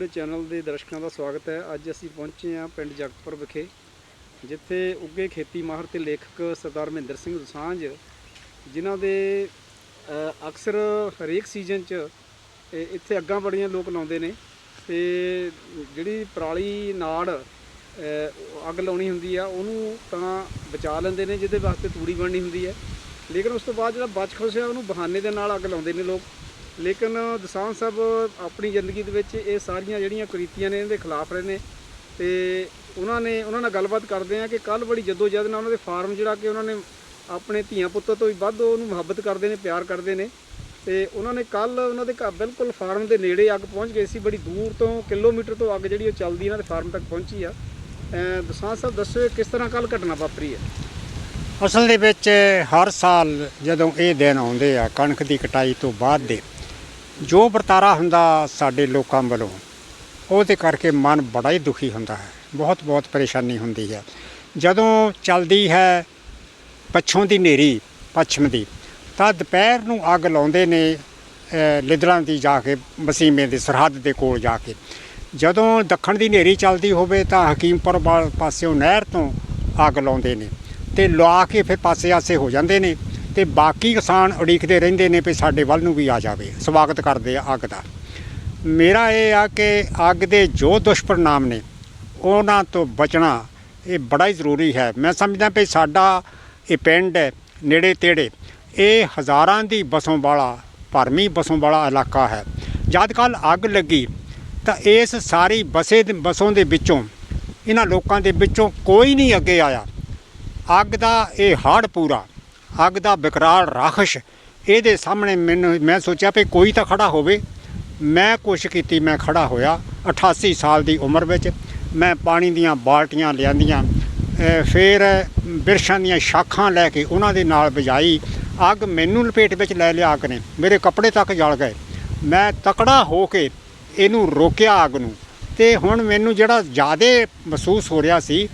Today channel ਦੇ ਦਰਸ਼ਕਾਂ ਦਾ ਸਵਾਗਤ ਹੈ। ਅੱਜ ਅਸੀਂ ਪਹੁੰਚੇ ਹਾਂ ਪਿੰਡ ਜਗਤਪੁਰ ਵਿਖੇ, ਜਿੱਥੇ ਉੱਗੇ ਖੇਤੀ ਮਾਹਰ ਤੇ ਲੇਖਕ ਸਰਦਾਰ ਮਹਿੰਦਰ ਸਿੰਘ ਦੁਸਾਂਝ ਜਿਨ੍ਹਾਂ ਦੇ ਅਕਸਰ ਹਰੇਕ ਸੀਜ਼ਨ 'ਚ ਇੱਥੇ ਅੱਗਾਂ ਬੜੀਆਂ ਲੋਕ ਲਾਉਂਦੇ ਨੇ ਤੇ ਜਿਹੜੀ ਪਰਾਲੀ ਨਾੜ ਅੱਗ ਲਾਉਣੀ ਹੁੰਦੀ ਆ, ਉਹਨੂੰ ਤਾਂ ਬਚਾ ਲੈਂਦੇ ਨੇ, ਜਿਹਦੇ ਵਾਸਤੇ ਤੂੜੀ ਬਣਨੀ ਹੁੰਦੀ ਹੈ। ਲੇਕਿਨ ਉਸ ਤੋਂ ਬਾਅਦ ਜਿਹੜਾ ਬਚ ਖੁਸਿਆ, ਉਹਨੂੰ ਬਹਾਨੇ ਦੇ ਨਾਲ ਅੱਗ ਲਾਉਂਦੇ ਨੇ ਲੋਕ। ਲੇਕਿਨ ਦਸਾਂਝ ਸਾਹਿਬ, ਆਪਣੀ ਜ਼ਿੰਦਗੀ ਦੇ ਵਿੱਚ ਇਹ ਸਾਰੀਆਂ ਜਿਹੜੀਆਂ ਕੁਰੀਤੀਆਂ ਨੇ ਇਹਦੇ ਖਿਲਾਫ ਰਹੇ ਨੇ ਤੇ ਉਹਨਾਂ ਨੇ, ਉਹਨਾਂ ਨਾਲ ਗੱਲਬਾਤ ਕਰਦੇ ਆ ਕਿ ਕੱਲ ਬੜੀ ਜਦੋਜਹਿਦ ਨਾਲ ਉਹਨਾਂ ਦੇ ਫਾਰਮ ਜਿਹੜਾ ਕਿ ਉਹਨਾਂ ਨੇ ਆਪਣੇ ਧੀਆਂ ਪੁੱਤਰ ਤੋਂ ਵੀ ਵੱਧ ਉਹਨੂੰ ਮੁਹੱਬਤ ਕਰਦੇ ਨੇ, ਪਿਆਰ ਕਰਦੇ ਨੇ ਤੇ ਉਹਨਾਂ ਨੇ ਕੱਲ ਉਹਨਾਂ ਦੇ ਘਰ ਬਿਲਕੁਲ ਫਾਰਮ ਦੇ ਨੇੜੇ ਅੱਗ ਪਹੁੰਚ ਗਈ ਸੀ, ਬੜੀ ਦੂਰ ਤੋਂ ਕਿਲੋਮੀਟਰ ਤੋਂ ਅੱਗ ਜਿਹੜੀ ਉਹ ਚੱਲਦੀ ਇਹਨਾਂ ਦੇ ਫਾਰਮ ਤੱਕ ਪਹੁੰਚੀ ਆ। ਅਹ ਦਸਾਂਝ ਸਾਹਿਬ, ਦੱਸੋ ਕਿਸ ਤਰ੍ਹਾਂ ਕੱਲ ਘਟਨਾ ਵਾਪਰੀ ਹੈ? ਅਸਲ ਦੇ ਵਿੱਚ ਹਰ ਸਾਲ ਜਦੋਂ ਇਹ ਦਿਨ ਆਉਂਦੇ ਆ, ਕਣਕ ਦੀ ਕਟਾਈ ਤੋਂ ਬਾਅਦ ਦੇ ਜੋ ਵਰਤਾਰਾ ਹੁੰਦਾ ਸਾਡੇ ਲੋਕਾਂ ਵੱਲੋਂ ਉਹਦੇ ਕਰਕੇ ਮਨ ਬੜਾ ਹੀ ਦੁਖੀ ਹੁੰਦਾ ਹੈ। ਬਹੁਤ ਬਹੁਤ ਪਰੇਸ਼ਾਨੀ ਹੁੰਦੀ ਹੈ। ਜਦੋਂ ਚੱਲਦੀ ਹੈ ਪੱਛੋਂ ਦੀ ਨੇਰੀ ਪੱਛਮ ਦੀ ਤਾਂ ਦੁਪਹਿਰ ਨੂੰ ਅੱਗ ਲਾਉਂਦੇ ਨੇ ਅ, ਦੀ ਜਾ ਕੇ ਵਸੀਮੇ ਦੇ ਸਰਹੱਦ ਦੇ ਕੋਲ ਜਾ ਕੇ। ਜਦੋਂ ਦੱਖਣ ਦੀ ਨੇਰੀ ਚੱਲਦੀ ਹੋਵੇ ਤਾਂ ਹਕੀਮਪੁਰ ਵੱਲ ਪਾਸਿਓਂ ਨਹਿਰ ਤੋਂ ਅੱਗ ਲਾਉਂਦੇ ਨੇ ਤੇ ਲਵਾ ਕੇ ਫਿਰ ਪਾਸੇ-ਆਸੇ ਹੋ ਜਾਂਦੇ ਨੇ। ਤੇ ਬਾਕੀ ਕਿਸਾਨ ਉਡੀਕਦੇ ਰਹਿੰਦੇ ਨੇ ਵੀ ਸਾਡੇ ਵੱਲ ਨੂੰ ਵੀ ਆ ਜਾਵੇ। ਸਵਾਗਤ ਕਰਦੇ ਆ ਅੱਗ ਦਾ। ਮੇਰਾ ਇਹ ਆ ਕਿ ਅੱਗ ਦੇ ਜੋ ਦੁਸ਼ਪਰਿਣਾਮ ਨੇ ਉਹਨਾਂ ਤੋਂ ਬਚਣਾ ਇਹ ਬੜਾ ਹੀ ਜ਼ਰੂਰੀ ਹੈ। ਮੈਂ ਸਮਝਦਾ ਵੀ ਸਾਡਾ ਇਹ ਪਿੰਡ ਹੈ, ਨੇੜੇ ਤੇੜੇ ਇਹ ਹਜ਼ਾਰਾਂ ਦੀ ਬਸੋਂ ਵਾਲਾ ਭਰਮੀ ਬਸੋਂ ਵਾਲਾ ਇਲਾਕਾ ਹੈ। ਜਦ ਕੱਲ ਅੱਗ ਲੱਗੀ ਤਾਂ ਇਸ ਸਾਰੀ ਬਸੇ ਦੇ- ਬਸੋਂ ਦੇ ਵਿੱਚੋਂ ਇਹਨਾਂ ਲੋਕਾਂ ਦੇ ਵਿੱਚੋਂ ਕੋਈ ਨਹੀਂ ਅੱਗੇ ਆਇਆ। ਅੱਗ ਦਾ ਇਹ ਹੜ ਪੂਰਾ ਅੱਗ ਦਾ ਵਿਕਰਾਲ ਰਾਖਸ਼। ਇਹਦੇ ਸਾਹਮਣੇ ਮੈਨੂੰ ਮੈਂ ਸੋਚਿਆ ਵੀ ਕੋਈ ਤਾਂ ਖੜਾ ਹੋਵੇ। ਮੈਂ ਕੋਸ਼ਿਸ਼ ਕੀਤੀ, ਮੈਂ ਖੜਾ ਹੋਇਆ 88 ਸਾਲ ਦੀ ਉਮਰ ਵਿੱਚ। ਮੈਂ ਪਾਣੀ ਦੀਆਂ ਬਾਲਟੀਆਂ ਲਿਆਂਦੀਆਂ। ਫਿਰ ਬਿਰਸ਼ਾਂ ਦੀਆਂ ਸ਼ਾਖਾਂ ਲੈ ਕੇ ਉਹਨਾਂ ਦੇ ਨਾਲ ਵਜਾਈ। ਅੱਗ ਮੈਨੂੰ ਲਪੇਟ ਵਿੱਚ ਲੈ ਲਿਆ ਅੱਗ ਨੇ। ਮੇਰੇ ਕੱਪੜੇ ਤੱਕ ਜਲ ਗਏ। ਮੈਂ ਤਕੜਾ ਹੋ ਕੇ ਇਹਨੂੰ ਰੋਕਿਆ ਅੱਗ ਨੂੰ। ਤੇ ਹੁਣ ਮੈਨੂੰ ਜਿਹੜਾ ਜ਼ਿਆਦਾ ਮਹਿਸੂਸ ਹੋ ਰਿਹਾ ਸੀ,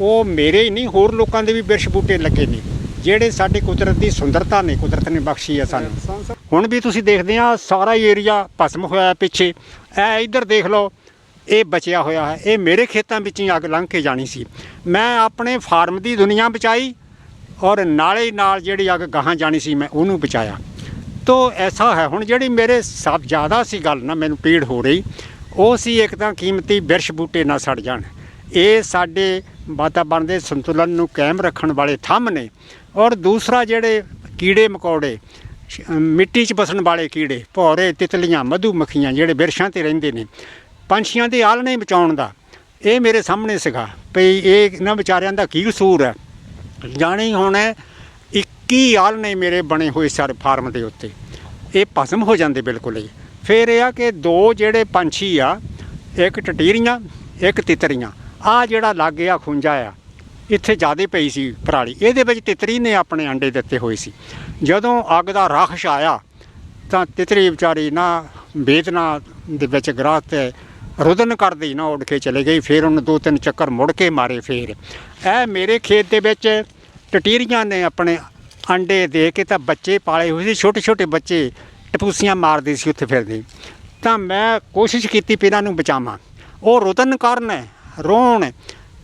ਉਹ ਮੇਰੇ ਹੀ ਨਹੀਂ, ਹੋਰ ਲੋਕਾਂ ਦੇ ਵੀ ਬਿਰਸ਼ ਬੂਟੇ ਲੱਗੇ ਨੇ। ਜਿਹੜੇ ਸਾਡੇ ਕੁਦਰਤ ਦੀ ਸੁੰਦਰਤਾ ਨੇ, ਕੁਦਰਤ ਨੇ ਬਖਸ਼ੀ ਹੈ ਸਾਨੂੰ। ਹੁਣ ਵੀ ਤੁਸੀਂ ਦੇਖਦੇ ਆ, ਸਾਰਾ ਏਰੀਆ ਭਸਮ ਹੋਇਆ ਪਿੱਛੇ। ਐ ਇੱਧਰ ਦੇਖ ਲਓ, ਇਹ ਬਚਿਆ ਹੋਇਆ ਹੈ। ਇਹ ਮੇਰੇ ਖੇਤਾਂ ਵਿੱਚ ਹੀ ਅੱਗ ਲੰਘ ਕੇ ਜਾਣੀ ਸੀ। ਮੈਂ ਆਪਣੇ ਫਾਰਮ ਦੀ ਦੁਨੀਆ ਬਚਾਈ ਔਰ ਨਾਲੇ ਨਾਲ ਜਿਹੜੀ ਅੱਗ ਗਾਹਾਂ ਜਾਣੀ ਸੀ, ਮੈਂ ਉਹਨੂੰ ਬਚਾਇਆ। ਤੋ ਐਸਾ ਹੈ, ਹੁਣ ਜਿਹੜੀ ਮੇਰੇ ਸਭ ਜ਼ਿਆਦਾ ਸੀ ਗੱਲ ਨਾ, ਮੈਨੂੰ ਪੀੜ ਹੋ ਰਹੀ, ਉਹ ਸੀ ਇੱਕ ਤਾਂ ਕੀਮਤੀ ਬਿਰਸ਼ ਬੂਟੇ ਨਾ ਸੜ ਜਾਣ। ਇਹ ਸਾਡੇ ਵਾਤਾਵਰਣ ਦੇ ਸੰਤੁਲਨ ਨੂੰ ਕਾਇਮ ਰੱਖਣ ਵਾਲੇ ਥੰਮ ਨੇ। ਔਰ ਦੂਸਰਾ ਜਿਹੜੇ ਕੀੜੇ ਮਕੌੜੇ ਮਿੱਟੀ 'ਚ ਬਸਣ ਵਾਲੇ ਕੀੜੇ, ਭੌਰੇ, ਤਿਤਲੀਆਂ ਮਧੂ ਮੱਖੀਆਂ ਜਿਹੜੇ ਬਿਰਸ਼ਾਂ ਤੇ ਰਹਿੰਦੇ ਨੇ, ਪੰਛੀਆਂ ਦੇ ਆਲਣੇ ਬਚਾਉਣ ਦਾ, ਇਹ ਮੇਰੇ ਸਾਹਮਣੇ ਸੀਗਾ ਭਈ ਇਹ ਇਹਨਾਂ ਵਿਚਾਰਿਆਂ ਦਾ ਕੀ ਕਸੂਰ ਹੈ? ਜਾਣੀ ਹੁਣ 21 ਆਲਣੇ ਮੇਰੇ ਬਣੇ ਹੋਏ ਸਾਰੇ ਫਾਰਮ ਦੇ ਉੱਤੇ। ਇਹ ਭਸਮ ਹੋ ਜਾਂਦੇ ਬਿਲਕੁਲ ਹੀ। ਫਿਰ ਇਹ ਆ ਕਿ ਦੋ ਜਿਹੜੇ ਪੰਛੀ ਆ, ਇੱਕ ਟਟੀਰੀਆਂ, ਇੱਕ ਤਿਤਰੀਆਂ ਆ ਜਿਹੜਾ ਲਾਗੇ ਆ ਖੁੰਝਾ ਆ ਇੱਥੇ ਜ਼ਿਆਦਾ ਪਈ ਸੀ ਪਰਾਲੀ। ਇਹਦੇ ਵਿੱਚ ਤਿਤਰੀ ਨੇ ਆਪਣੇ ਅੰਡੇ ਦਿੱਤੇ ਹੋਏ ਸੀ। ਜਦੋਂ ਅੱਗ ਦਾ ਰਾਖਸ਼ ਆਇਆ, ਤਾਂ ਤਿਤਰੀ ਵਿਚਾਰੀ ਨਾ ਵੇਦਨਾ ਦੇ ਵਿੱਚ ਗਰਾਹ ਤੇ ਰੁਦਨ ਕਰਦੀ ਨਾ ਉੱਡ ਕੇ ਚਲੇ ਗਈ। ਫਿਰ ਉਹਨੂੰ ਦੋ ਤਿੰਨ ਚੱਕਰ ਮੁੜ ਕੇ ਮਾਰੇ ਫਿਰ। ਇਹ ਮੇਰੇ ਖੇਤ ਦੇ ਵਿੱਚ ਟਟੀਰੀਆਂ ਨੇ ਆਪਣੇ ਅੰਡੇ ਦੇ ਕੇ ਤਾਂ ਬੱਚੇ ਪਾਲੇ ਹੋਏ ਸੀ। ਛੋਟੇ ਛੋਟੇ ਬੱਚੇ ਟਪੂਸੀਆਂ ਮਾਰਦੇ ਸੀ ਉੱਥੇ ਫਿਰਦੇ। ਤਾਂ ਮੈਂ ਕੋਸ਼ਿਸ਼ ਕੀਤੀ ਵੀ ਇਹਨਾਂ ਨੂੰ ਬਚਾਵਾਂ। ਉਹ ਰੁਦਨ ਕਰਨ, ਰੋਣ,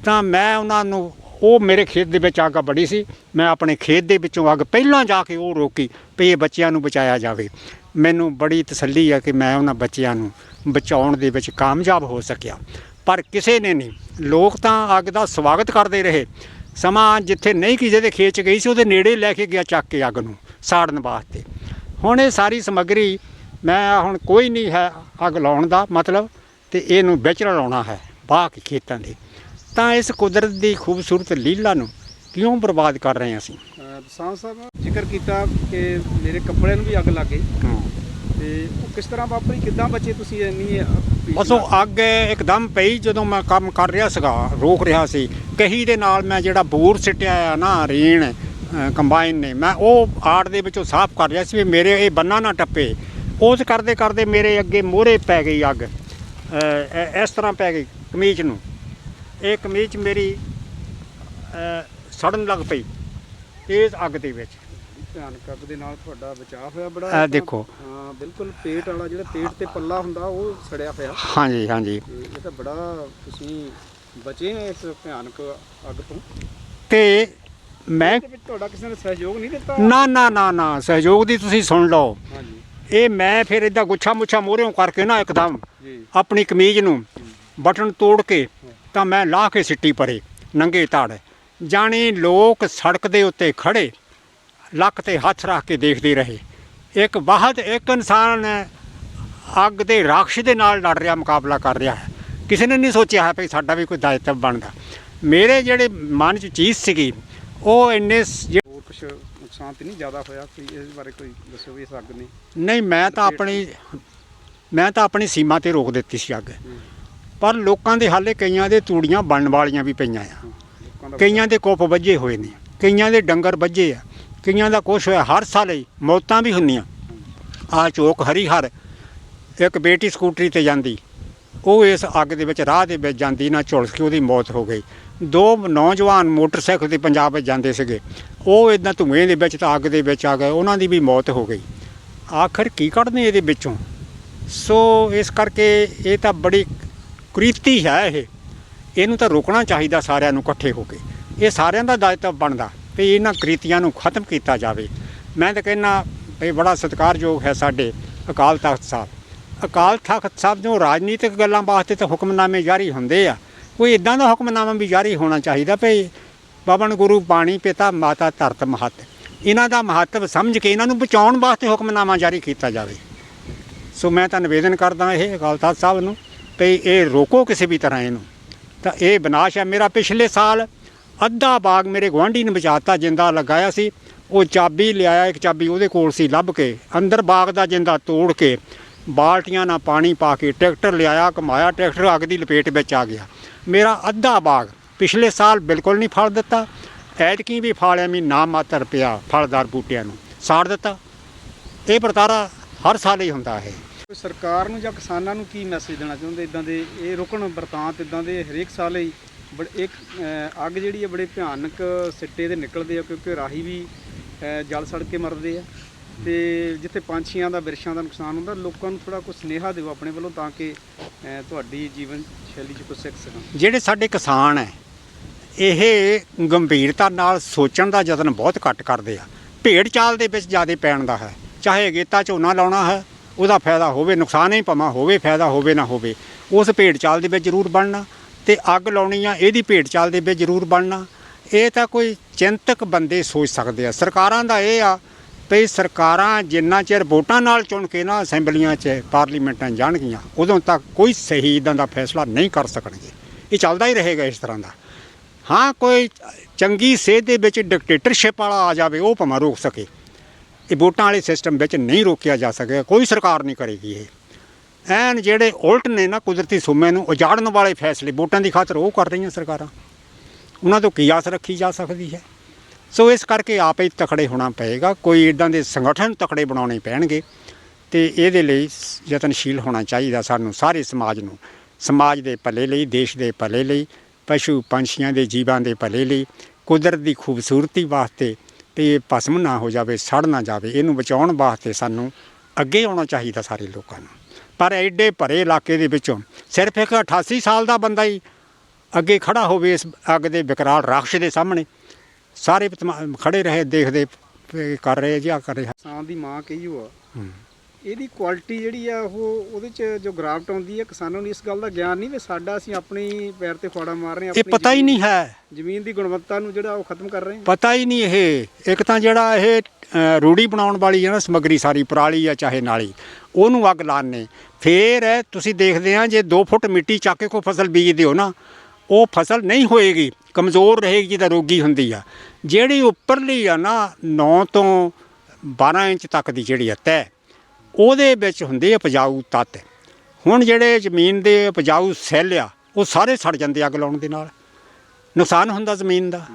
ਤਾਂ ਮੈਂ ਉਹਨਾਂ ਨੂੰ ਉਹ ਮੇਰੇ ਖੇਤ ਦੇ ਵਿੱਚ ਅੱਗ ਬੜੀ ਸੀ। ਮੈਂ ਆਪਣੇ ਖੇਤ ਦੇ ਵਿੱਚੋਂ ਅੱਗ ਪਹਿਲਾਂ ਜਾ ਕੇ ਉਹ ਰੋਕੀ ਵੀ ਇਹ ਬੱਚਿਆਂ ਨੂੰ ਬਚਾਇਆ ਜਾਵੇ। ਮੈਨੂੰ ਬੜੀ ਤਸੱਲੀ ਆ ਕਿ ਮੈਂ ਉਹਨਾਂ ਬੱਚਿਆਂ ਨੂੰ ਬਚਾਉਣ ਦੇ ਵਿੱਚ ਕਾਮਯਾਬ ਹੋ ਸਕਿਆ। ਪਰ ਕਿਸੇ ਨੇ ਨਹੀਂ। ਲੋਕ ਤਾਂ ਅੱਗ ਦਾ ਸਵਾਗਤ ਕਰਦੇ ਰਹੇ। ਸਮਾਂ ਜਿੱਥੇ ਨਹੀਂ ਕਿਸੇ ਦੇ ਖੇਤ 'ਚ ਗਈ ਸੀ, ਉਹਦੇ ਨੇੜੇ ਲੈ ਕੇ ਗਿਆ ਚੱਕ ਕੇ ਅੱਗ ਨੂੰ ਸਾੜਨ ਵਾਸਤੇ। ਹੁਣ ਇਹ ਸਾਰੀ ਸਮੱਗਰੀ ਮੈਂ ਹੁਣ ਕੋਈ ਨਹੀਂ ਹੈ ਅੱਗ ਲਾਉਣ ਦਾ ਮਤਲਬ ਤੇ ਇਹਨੂੰ ਵਿੱਚ ਲਾਉਣਾ ਹੈ ਬਾਹ ਖੇਤਾਂ ਦੇ। ਤਾਂ ਇਸ ਕੁਦਰਤ ਦੀ ਖੂਬਸੂਰਤ ਲੀਲਾ ਨੂੰ ਕਿਉਂ ਬਰਬਾਦ ਕਰ ਰਹੇ ਹਾਂ ਅਸੀਂ? ਦਸਾਂਝ ਸਾਹਿਬ ਜ਼ਿਕਰ ਕੀਤਾ ਕਿ ਮੇਰੇ ਕੱਪੜਿਆਂ ਨੂੰ ਵੀ ਅੱਗ ਲੱਗ ਗਈ। ਤੇ ਉਹ ਕਿਸ ਤਰ੍ਹਾਂ ਵਾਪਰੀ? ਕਿੱਦਾਂ ਬਚੇ ਤੁਸੀਂ ਇੰਨੀ ਬਸ ਉਹ? ਅੱਗ ਇੱਕਦਮ ਪਈ ਜਦੋਂ ਮੈਂ ਕੰਮ ਕਰ ਰਿਹਾ ਸੀਗਾ ਰੋਕ ਰਿਹਾ ਸੀ। ਕਹੀ ਦੇ ਨਾਲ ਮੈਂ ਜਿਹੜਾ ਬੂਰ ਸਿੱਟਿਆ ਆ ਨਾ ਰੀਣ ਕੰਬਾਈਨ ਨੇ ਮੈਂ ਉਹ ਆੜ ਦੇ ਵਿੱਚੋਂ ਸਾਫ਼ ਕਰ ਰਿਹਾ ਸੀ ਵੀ ਮੇਰੇ ਇਹ ਬੰਨਾ ਨਾ ਟੱਪੇ। ਉਸ ਕਰਦੇ ਕਰਦੇ ਮੇਰੇ ਅੱਗੇ ਮੋਹਰੇ ਪੈ ਗਈ ਅੱਗ। ਇਸ ਤਰ੍ਹਾਂ ਪੈ ਗਈ ਕਮੀਜ਼ ਨੂੰ। ਇਹ ਕਮੀਜ਼ ਮੇਰੀ ਸੜਨ ਲੱਗ ਪਈ ਇਸ ਅੱਗ ਦੇ ਵਿੱਚ। ਭਿਆਨਕ ਅੱਗ ਦੇ ਨਾਲ ਤੁਹਾਡਾ ਬਚਾਅ ਹੋਇਆ ਬੜਾ। ਇਹ ਦੇਖੋ। ਹਾਂ ਬਿਲਕੁਲ ਪੇਟ ਵਾਲਾ ਜਿਹੜਾ ਪੇਟ ਤੇ ਪੱਲਾ ਹੁੰਦਾ ਉਹ ਸੜਿਆ ਹੋਇਆ ਹਾਂਜੀ ਹਾਂਜੀ। ਇਹ ਤਾਂ ਬੜਾ ਤੁਸੀਂ ਬਚੇ ਆ ਇਸ ਭਿਆਨਕ ਅੱਗ ਤੋਂ। ਤੇ ਮੈਂ ਤੁਹਾਡਾ ਕਿਸੇ ਨੇ ਸਹਿਯੋਗ ਨਹੀਂ ਦਿੱਤਾ? ਨਾ ਨਾ ਨਾ ਨਾ ਸਹਿਯੋਗ ਦੀ ਤੁਸੀਂ ਸੁਣ ਲਓ। ਹਾਂਜੀ। ਇਹ ਮੈਂ ਫਿਰ ਇਦਾਂ ਗੁੱਛਾ ਮੁੱਛਾ ਮੋਹਰਿਓਂ ਕਰਕੇ ਨਾ ਇੱਕਦਮ ਆਪਣੀ ਕਮੀਜ਼ ਨੂੰ ਬਟਨ ਤੋੜ ਕੇ ਤਾਂ ਮੈਂ ਲਾਹ ਕੇ ਸਿੱਟੀ ਪਰੇ ਨੰਗੇ ਧੜ। ਜਾਣੀ ਲੋਕ ਸੜਕ ਦੇ ਉੱਤੇ ਖੜੇ ਲੱਕ ਤੇ ਹੱਥ ਰੱਖ ਕੇ ਦੇਖਦੇ ਰਹੇ। ਇੱਕ ਵਾਹਦ ਇੱਕ ਇਨਸਾਨ ਅੱਗ ਦੇ ਰਾਖਸ਼ ਦੇ ਨਾਲ ਲੜ ਰਿਹਾ ਮੁਕਾਬਲਾ ਕਰ ਰਿਹਾ ਹੈ। ਕਿਸੇ ਨੇ ਨਹੀਂ ਸੋਚਿਆ ਹੈ ਵੀ ਸਾਡਾ ਵੀ ਕੋਈ ਦਾਇਤਵ ਬਣਦਾ। ਮੇਰੇ ਜਿਹੜੇ ਮਨ 'ਚ ਚੀਜ਼ ਸੀਗੀ ਉਹ ਇੰਨੇ ਹੋਰ ਕੁਝ ਨੁਕਸਾਨ ਤੇ ਨਹੀਂ ਜ਼ਿਆਦਾ ਹੋਇਆ? ਕੋਈ ਇਸ ਬਾਰੇ ਕੋਈ ਦੱਸੋ ਵੀ ਇਸ ਅੱਗ ਨੇ? ਨਹੀਂ ਮੈਂ ਤਾਂ ਆਪਣੀ ਮੈਂ ਤਾਂ ਆਪਣੀ ਸੀਮਾ ਤੇ ਰੋਕ ਦਿੱਤੀ ਸੀ ਅੱਗ। ਪਰ ਲੋਕਾਂ ਦੇ ਹਾਲੇ ਕਈਆਂ ਦੇ ਤੂੜੀਆਂ ਬਣਨ ਵਾਲੀਆਂ ਵੀ ਪਈਆਂ ਆ। ਕਈਆਂ ਦੇ ਕੁੱਪ ਵੱਜੇ ਹੋਏ ਨੇ ਕਈਆਂ ਦੇ ਡੰਗਰ ਵੱਜੇ ਆ ਕਈਆਂ ਦਾ ਕੁਛ ਹੋਇਆ ਹਰ ਸਾਲ ਹੀ ਮੌਤਾਂ ਵੀ ਹੁੰਦੀਆਂ। ਆ ਚੋਕ ਹਰੀਹਰ ਇੱਕ ਬੇਟੀ ਸਕੂਟਰੀ ਤੇ ਜਾਂਦੀ ਉਹ ਇਸ ਅੱਗ ਦੇ ਵਿੱਚ ਰਾਹ ਦੇ ਵਿੱਚ ਜਾਂਦੀ ਨਾ ਝੁਲਸ ਕੇ ਉਹਦੀ ਮੌਤ ਹੋ ਗਈ। ਦੋ ਨੌਜਵਾਨ ਮੋਟਰਸਾਈਕਲ ਤੇ ਪੰਜਾਬ ਵਿੱਚ ਜਾਂਦੇ ਸੀਗੇ ਉਹ ਇਦਾਂ ਧੂਏ ਦੇ ਵਿੱਚ ਤਾਂ ਅੱਗ ਦੇ ਵਿੱਚ ਆ ਗਏ ਉਹਨਾਂ ਦੀ ਵੀ ਮੌਤ ਹੋ ਗਈ। ਆਖਰ ਕੀ ਕੱਢਨੇ ਇਹਦੇ ਵਿੱਚੋਂ? ਸੋ ਇਸ ਕਰਕੇ ਇਹ ਤਾਂ ਬੜੀ ਕੁਰੀਤੀ ਹੈ ਇਹ। ਇਹਨੂੰ ਤਾਂ ਰੋਕਣਾ ਚਾਹੀਦਾ ਸਾਰਿਆਂ ਨੂੰ ਇਕੱਠੇ ਹੋ ਕੇ। ਇਹ ਸਾਰਿਆਂ ਦਾ ਦਾਇਤਵ ਬਣਦਾ ਵੀ ਇਹਨਾਂ ਕ੍ਰਿਤੀਆਂ ਨੂੰ ਖਤਮ ਕੀਤਾ ਜਾਵੇ। ਮੈਂ ਤਾਂ ਕਹਿੰਨਾ ਵੀ ਬੜਾ ਸਤਿਕਾਰਯੋਗ ਹੈ ਸਾਡੇ ਅਕਾਲ ਤਖਤ ਸਾਹਿਬ। ਅਕਾਲ ਤਖਤ ਸਾਹਿਬ ਜੋ ਰਾਜਨੀਤਿਕ ਗੱਲਾਂ ਵਾਸਤੇ ਤਾਂ ਹੁਕਮਨਾਮੇ ਜਾਰੀ ਹੁੰਦੇ ਆ। ਕੋਈ ਇਦਾਂ ਦਾ ਹੁਕਮਨਾਮਾ ਵੀ ਜਾਰੀ ਹੋਣਾ ਚਾਹੀਦਾ ਭਈ ਬਾਬਨ ਗੁਰੂ, ਬਾਣੀ, ਪਿਤਾ, ਮਾਤਾ, ਧਰਤ, ਮਹੱਤ। ਇਹਨਾਂ ਦਾ ਮਹੱਤਵ ਸਮਝ ਕੇ ਇਹਨਾਂ ਨੂੰ ਬਚਾਉਣ ਵਾਸਤੇ ਹੁਕਮਨਾਮਾ ਜਾਰੀ ਕੀਤਾ ਜਾਵੇ। ਸੋ ਮੈਂ ਤਾਂ ਨਿਵੇਦਨ ਕਰਦਾ ਇਹ ਅਕਾਲ ਤਖਤ ਸਾਹਿਬ ਨੂੰ ਵੀ ਇਹ ਰੋਕੋ ਕਿਸੇ ਵੀ ਤਰ੍ਹਾਂ ਇਹਨੂੰ। ਤਾਂ ਇਹ ਵਿਨਾਸ਼ ਹੈ ਮੇਰਾ ਪਿਛਲੇ ਸਾਲ, ਅੱਧਾ ਬਾਗ ਮੇਰੇ ਗੁਆਂਢੀ ਨੇ ਬਚਾਤਾ, ਜਿੰਦਾ ਲਗਾਇਆ ਸੀ। ਉਹ ਚਾਬੀ ਲਿਆਇਆ, ਇੱਕ ਚਾਬੀ ਉਹਦੇ ਕੋਲ ਸੀ, ਲੱਭ ਕੇ। ਅੰਦਰ ਬਾਗ ਦਾ ਜਿੰਦਾ ਤੋੜ ਕੇ ਬਾਲਟੀਆਂ ਨਾਲ ਪਾਣੀ ਪਾ ਕੇ ਟਰੈਕਟਰ ਲਿਆਇਆ ਕਮਾਇਆ ਟਰੈਕਟਰ ਅੱਗ ਦੀ ਲਪੇਟ ਵਿੱਚ ਆ ਗਿਆ। ਮੇਰਾ ਅੱਧਾ ਬਾਗ ਪਿਛਲੇ ਸਾਲ ਬਿਲਕੁਲ ਨਹੀਂ ਫਲ ਦਿੱਤਾ। ਐਤਕੀ ਵੀ ਫਾਲਿਆ ਵੀ ਨਾ ਮਾਤਰ ਪਿਆ ਫਲਦਾਰ ਬੂਟਿਆਂ ਨੂੰ। ਸਾੜ ਦਿੱਤਾ। ਇਹ ਵਰਤਾਰਾ ਹਰ ਸਾਲ ਹੀ ਹੁੰਦਾ ਹੈ ਸਰਕਾਰ ਨੂੰ ਜਾਂ ਕਿਸਾਨਾਂ ਨੂੰ ਕੀ ਮੈਸੇਜ ਦੇਣਾ ਚਾਹੁੰਦੇ? ਇਦਾਂ ਦੇ ਇਹ ਰੁਕਣ ਵਰਤਾਂਤ ਇਦਾਂ ਦੇ ਹਰੇਕ ਸਾਲ ਹੀ ਬੜ ਇੱਕ ਅੱਗ ਜਿਹੜੀ ਹੈ ਬੜੇ ਭਿਆਨਕ ਸਿੱਟੇ ਦੇ ਨਿਕਲਦੇ ਆ ਕਿਉਂਕਿ ਰਾਹੀ ਵੀ ਜਲ ਸੜ ਕੇ ਮਰਦੇ ਆ ਤੇ ਜਿੱਥੇ ਪੰਛੀਆਂ ਦਾ, ਬਿਰਸ਼ਾਂ ਦਾ ਨੁਕਸਾਨ ਹੁੰਦਾ, ਲੋਕਾਂ ਨੂੰ ਥੋੜਾ ਕੁਝ ਸੁਨੇਹਾ ਦਿਓ ਆਪਣੇ ਵੱਲੋਂ ਤਾਂ ਕਿ ਤੁਹਾਡੀ ਜੀਵਨ ਸ਼ੈਲੀ 'ਚ ਕੁਝ ਸਿੱਖ ਸਕਣ। ਜਿਹੜੇ ਸਾਡੇ ਕਿਸਾਨ ਹੈ ਇਹ ਗੰਭੀਰਤਾ ਨਾਲ ਸੋਚਣ ਦਾ ਯਤਨ ਬਹੁਤ ਘੱਟ ਕਰਦੇ ਆ। ਭੇਡ ਚਾਲ ਦੇ ਵਿੱਚ ਜ਼ਿਆਦਾ ਪੈਣ ਦਾ ਹੈ, ਚਾਹੇ ਅਗੇਤਾ ਝੋਨਾ ਲਾਉਣਾ ਹੈ ਉਹਦਾ ਫਾਇਦਾ ਹੋਵੇ, ਨੁਕਸਾਨ ਹੀ ਭਾਵੇਂ ਹੋਵੇ, ਫਾਇਦਾ ਹੋਵੇ ਨਾ ਹੋਵੇ, ਉਸ ਭੇਡ ਚਾਲ ਦੇ ਵਿੱਚ ਜ਼ਰੂਰ ਬਣਨਾ ਤੇ ਅੱਗ ਲਾਉਣੀ ਆ, ਇਹਦੀ ਭੇਡ ਚਾਲ ਦੇ ਵਿੱਚ ਜ਼ਰੂਰ ਬਣਨਾ। ਇਹ ਤਾਂ ਕੋਈ ਚਿੰਤਕ ਬੰਦੇ ਸੋਚ ਸਕਦੇ ਆ। ਸਰਕਾਰਾਂ ਦਾ ਇਹ ਆ ਵੀ ਸਰਕਾਰਾਂ ਜਿੰਨਾ ਚਿਰ ਵੋਟਾਂ ਨਾਲ ਚੁਣ ਕੇ ਨਾ ਅਸੈਂਬਲੀਆਂ 'ਚ ਪਾਰਲੀਮੈਂਟਾਂ ਜਾਣਗੀਆਂ, ਉਦੋਂ ਤੱਕ ਕੋਈ ਸਹੀ ਇਦਾਂ ਦਾ ਫੈਸਲਾ ਨਹੀਂ ਕਰ ਸਕਣਗੇ। ਇਹ ਚੱਲਦਾ ਹੀ ਰਹੇਗਾ ਇਸ ਤਰ੍ਹਾਂ ਦਾ। ਹਾਂ, ਕੋਈ ਚੰਗੀ ਸੇਧ ਦੇ ਵਿੱਚ ਡਿਕਟੇਟਰਸ਼ਿਪ ਵਾਲਾ ਆ ਜਾਵੇ, ਉਹ ਭਾਵੇਂ ਰੋਕ ਸਕੇ। ਇਹ ਵੋਟਾਂ ਵਾਲੇ ਸਿਸਟਮ ਵਿੱਚ ਨਹੀਂ ਰੋਕਿਆ ਜਾ ਸਕੇਗਾ, ਕੋਈ ਸਰਕਾਰ ਨਹੀਂ ਕਰੇਗੀ ਇਹ। ਐਨ ਜਿਹੜੇ ਉਲਟ ਨੇ ਨਾ ਕੁਦਰਤੀ ਸੁਮੇ ਨੂੰ ਉਜਾੜਨ ਵਾਲੇ ਫੈਸਲੇ, ਵੋਟਾਂ ਦੀ ਖਾਤਰ ਉਹ ਕਰ ਰਹੀਆਂ ਸਰਕਾਰਾਂ। ਉਹਨਾਂ ਤੋਂ ਕੀ ਆਸ ਰੱਖੀ ਜਾ ਸਕਦੀ ਹੈ? ਸੋ ਇਸ ਕਰਕੇ ਆਪੇ ਹੀ ਤਕੜੇ ਹੋਣਾ ਪਏਗਾ, ਕੋਈ ਇਦਾਂ ਦੇ ਸੰਗਠਨ ਤਕੜੇ ਬਣਾਉਣੇ ਪੈਣਗੇ ਤੇ ਇਹਦੇ ਲਈ ਯਤਨਸ਼ੀਲ ਹੋਣਾ ਚਾਹੀਦਾ ਸਾਨੂੰ ਸਾਰੇ ਸਮਾਜ ਨੂੰ, ਸਮਾਜ ਦੇ ਭਲੇ ਲਈ, ਦੇਸ਼ ਦੇ ਭਲੇ ਲਈ, ਪਸ਼ੂ ਪੰਛੀਆਂ ਦੇ ਜੀਵਾਂ ਦੇ ਭਲੇ ਲਈ, ਕੁਦਰਤ ਦੀ ਖੂਬਸੂਰਤੀ ਵਾਸਤੇ ਤੇ ਇਹ ਭਸਮ ਨਾ ਹੋ ਜਾਵੇ ਸੜ ਨਾ ਜਾਵੇ ਇਹਨੂੰ ਬਚਾਉਣ ਵਾਸਤੇ ਸਾਨੂੰ ਅੱਗੇ ਆਉਣਾ ਚਾਹੀਦਾ ਸਾਰੇ ਲੋਕਾਂ ਨੂੰ। ਪਰ ਐਡੇ ਭਰੇ ਇਲਾਕੇ ਦੇ ਵਿੱਚੋਂ ਸਿਰਫ ਇੱਕ 88 ਸਾਲ ਦਾ ਬੰਦਾ ਹੀ ਅੱਗੇ ਖੜਾ ਹੋਵੇ ਇਸ ਅੱਗ ਦੇ ਵਿਕਰਾਲ ਰਾਖਸ਼ ਦੇ ਸਾਹਮਣੇ। ਸਾਰੇ ਖੜੇ ਰਹੇ ਦੇਖਦੇ ਕਰ ਰਹੇ ਜੀ ਆ ਕਰ ਰਿਹਾ। ਕਿਸਾਨ ਦੀ ਮਾਂ ਕਹੀ ਹੋਆ। ਇਹਦੀ ਕੁਆਲਿਟੀ ਜਿਹੜੀ ਆ ਉਹ ਉਹਦੇ ਚ ਜੋ ਗ੍ਰਾਫਟ ਆਉਂਦੀ ਹੈ ਕਿਸਾਨਾਂ ਨੂੰ ਇਸ ਗੱਲ ਦਾ ਗਿਆਨ ਨਹੀਂ ਵੀ ਸਾਡਾ ਅਸੀਂ ਆਪਣੀ ਪੈਰ ਤੇ ਫਾੜਾ ਮਾਰ ਰਹੇ ਹਾਂ ਇਹ ਪਤਾ ਹੀ ਨਹੀਂ ਹੈ। ਜ਼ਮੀਨ ਦੀ ਗੁਣਵੱਤਾ ਨੂੰ ਜਿਹੜਾ ਉਹ ਖਤਮ ਕਰ ਰਹੇ ਹਾਂ। ਪਤਾ ਹੀ ਨਹੀਂ ਇਹ। ਇੱਕ ਤਾਂ ਜਿਹੜਾ ਇਹ ਰੂੜੀ ਬਣਾਉਣ ਵਾਲੀ ਹੈ ਨਾ ਸਮੱਗਰੀ ਸਾਰੀ ਪਰਾਲੀ ਆ ਚਾਹੇ ਨਾਲੀ ਉਹਨੂੰ ਅੱਗ ਲਾਣੇ। ਫੇਰ ਤੁਸੀਂ ਦੇਖਦੇ ਆ ਜੇ 2 ਫੁੱਟ ਮਿੱਟੀ ਚੱਕ ਕੇ ਕੋਈ ਫਸਲ ਬੀਜਦੇ ਹੋ ਨਾ ਉਹ ਫਸਲ ਨਹੀਂ ਹੋਏਗੀ ਕਮਜ਼ੋਰ ਰਹੇਗੀ ਜਿਹਦਾ ਰੋਗੀ ਹੁੰਦੀ ਆ। ਜਿਹੜੀ ਉੱਪਰਲੀ ਆ ਨਾ 9 ਤੋਂ 12 ਇੰਚ ਤੱਕ ਦੀ ਜਿਹੜੀ ਆ ਤੈ ਉਹਦੇ ਵਿੱਚ ਹੁੰਦੇ ਆ ਉਪਜਾਊ ਤੱਤ। ਹੁਣ ਜਿਹੜੇ ਜ਼ਮੀਨ ਦੇ ਉਪਜਾਊ ਸੈੱਲ ਆ, ਉਹ ਸਾਰੇ ਸੜ ਜਾਂਦੇ ਅੱਗ ਲਾਉਣ ਦੇ ਨਾਲ। ਨੁਕਸਾਨ ਹੁੰਦਾ ਜ਼ਮੀਨ ਦਾ।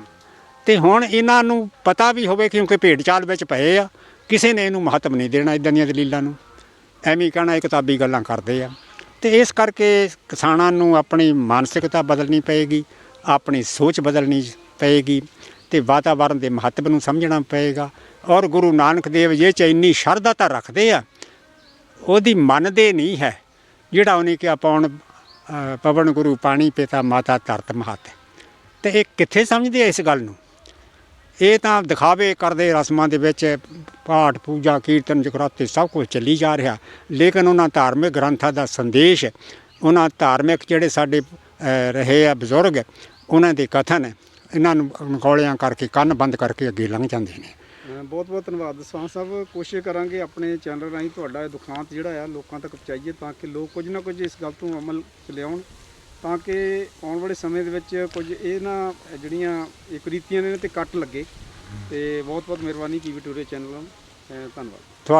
ਤੇ ਹੁਣ ਇਹਨਾਂ ਨੂੰ ਪਤਾ ਵੀ ਹੋਵੇ ਕਿਉਂਕਿ ਭੇਡ ਚਾਲ ਵਿੱਚ ਪਏ ਆ, ਕਿਸੇ ਨੇ ਇਹਨੂੰ ਮਹੱਤਵ ਨਹੀਂ ਦੇਣਾ ਇਦਾਂ ਦੀਆਂ ਦਲੀਲਾਂ ਨੂੰ। ਐਵੇਂ ਕਹਿਣਾ ਇਹ ਕਿਤਾਬੀ ਗੱਲਾਂ ਕਰਦੇ ਆ। ਤੇ ਇਸ ਕਰਕੇ ਕਿਸਾਨਾਂ ਨੂੰ ਆਪਣੀ ਮਾਨਸਿਕਤਾ ਬਦਲਣੀ ਪਏਗੀ, ਆਪਣੀ ਸੋਚ ਬਦਲਣੀ ਪਏਗੀ ਤੇ ਵਾਤਾਵਰਣ ਦੇ ਮਹੱਤਵ ਨੂੰ ਸਮਝਣਾ ਪਏਗਾ। ਔਰ ਗੁਰੂ ਨਾਨਕ ਦੇਵ ਜੀ 'ਚ ਇੰਨੀ ਸ਼ਰਧਾ ਤਾਂ ਰੱਖਦੇ ਆ ਉਹਦੀ ਮੰਨਦੇ ਨਹੀਂ ਹੈ, ਜਿਹੜਾ ਉਹਨੇ ਕਿਹਾ ਪਾਉਣ ਪਵਨ ਗੁਰੂ ਪਾਣੀ ਪਿਤਾ ਮਾਤਾ ਧਰਤ ਮਹਤ। ਤੇ ਇਹ ਕਿੱਥੇ ਸਮਝਦੇ ਆ ਇਸ ਗੱਲ ਨੂੰ? ਇਹ ਤਾਂ ਦਿਖਾਵੇ ਕਰਦੇ ਰਸਮਾਂ ਦੇ ਵਿੱਚ, ਪਾਠ, ਪੂਜਾ, ਕੀਰਤਨ, ਜਗਰਾਤੇ ਸਭ ਕੁਝ ਚੱਲੀ ਜਾ ਰਿਹਾ। ਲੇਕਿਨ ਉਹਨਾਂ ਧਾਰਮਿਕ ਗ੍ਰੰਥਾਂ ਦਾ ਸੰਦੇਸ਼, ਉਹਨਾਂ ਧਾਰਮਿਕ ਜਿਹੜੇ ਸਾਡੇ ਰਹੇ ਆ ਬਜ਼ੁਰਗ, ਉਹਨਾਂ ਦੇ ਕਥਨ, ਇਹਨਾਂ ਨੂੰ ਗੋਲਿਆਂ ਕਰਕੇ, ਕੰਨ ਬੰਦ ਕਰਕੇ ਅੱਗੇ ਲੰਘ ਜਾਂਦੇ ਨੇ। ਬਹੁਤ ਬਹੁਤ ਧੰਨਵਾਦ। ਦਸਵਾਂ ਸਾਹਿਬ, ਕੋਸ਼ਿਸ਼ ਕਰਾਂਗੇ ਆਪਣੇ ਚੈਨਲ ਰਾਹੀਂ ਤੁਹਾਡਾ ਇਹ ਦੁਖਾਂਤ ਜਿਹੜਾ ਆ, ਲੋਕਾਂ ਤੱਕ ਪਹੁੰਚਾਈਏ ਤਾਂ ਕਿ ਲੋਕ ਕੁਝ ਨਾ ਕੁਝ ਇਸ ਗੱਲ ਤੋਂ ਅਮਲ 'ਚ ਲਿਆਉਣ ਤਾਂ ਕਿ ਆਉਣ ਵਾਲੇ ਸਮੇਂ ਦੇ ਵਿੱਚ ਕੁਝ ਇਹ ਨਾ ਜਿਹੜੀਆਂ ਇਹ ਕੁਰੀਤੀਆਂ ਨੇ ਇਹਨਾਂ ਤੇ ਕੱਟ ਲੱਗੇ। ਤੇ ਬਹੁਤ ਬਹੁਤ ਮਿਹਰਬਾਨੀ ਕੀ ਵਿਟੋਰੀਆ ਚੈਨਲ ਨੂੰ ਅਹ ਧੰਨਵਾਦ।